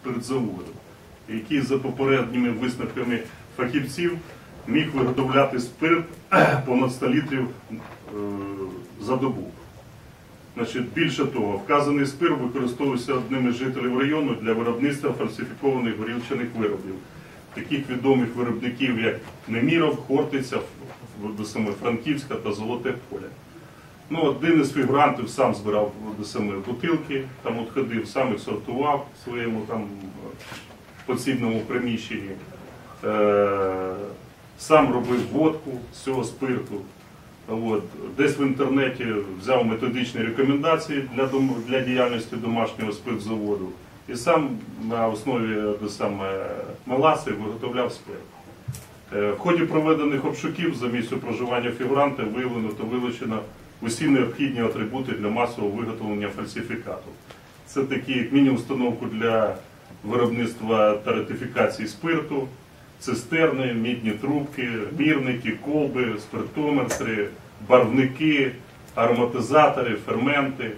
спиртзаводу, який за попередніми висновками фахівців міг виготовляти спирт понад 100 літрів е, за добу. Значить, більше того, вказаний спирт використовувався одним із жителів району для виробництва фальсифікованих горілчаних виробів, таких відомих виробників, як Неміров, Хортиця, Франківська та Золоте поле. Ну, один із фігурантів сам збирав до саме бутилки, там от ходив, сам їх сортував в своєму там е, подсібному приміщенні. Е, сам робив водку з цього спирту. От. Десь в інтернеті взяв методичні рекомендації для, для діяльності домашнього спиртзаводу і сам на основі де саме, меласи виготовляв спирт. Е, В ході проведених обшуків за місцем проживання фігуранта виявлено та вилучено усі необхідні атрибути для масового виготовлення фальсифікату. Це такі як міні-установку для виробництва та ратифікації спирту, цистерни, мідні трубки, мірники, колби, спиртометри, барвники, ароматизатори, ферменти,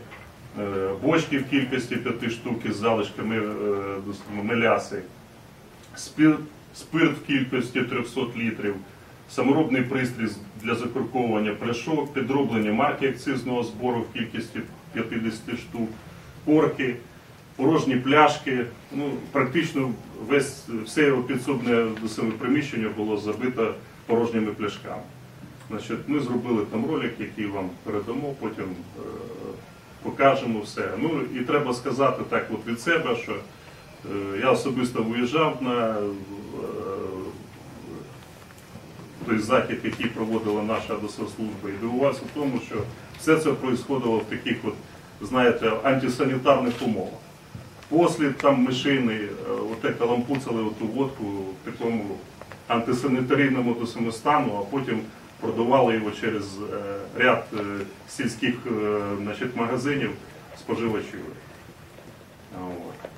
е, бочки в кількості п'яти штук із залишками е, меляси, спирт, спирт в кількості 300 літрів, саморобний пристрій для закурковування пляшок, підроблення марки акцизного збору в кількості 50 штук, корки, порожні пляшки. Ну, практично весь, все його підсобне приміщення було забито порожніми пляшками. Значить, ми зробили там ролик, який вам передамо, потім е, покажемо все. Ну і треба сказати так от від себе, що е, я особисто виїжджав на той захід, який проводила наша ДСО-служба, і дивувався в тому, що все це происходило в таких от, знаєте, антисанітарних умовах. Послід там мишини, е, от це лампуцали оту водку в такому антисанітарійному до саме а потім продавали його через е, ряд е, сільських значить, магазинів споживачів. От.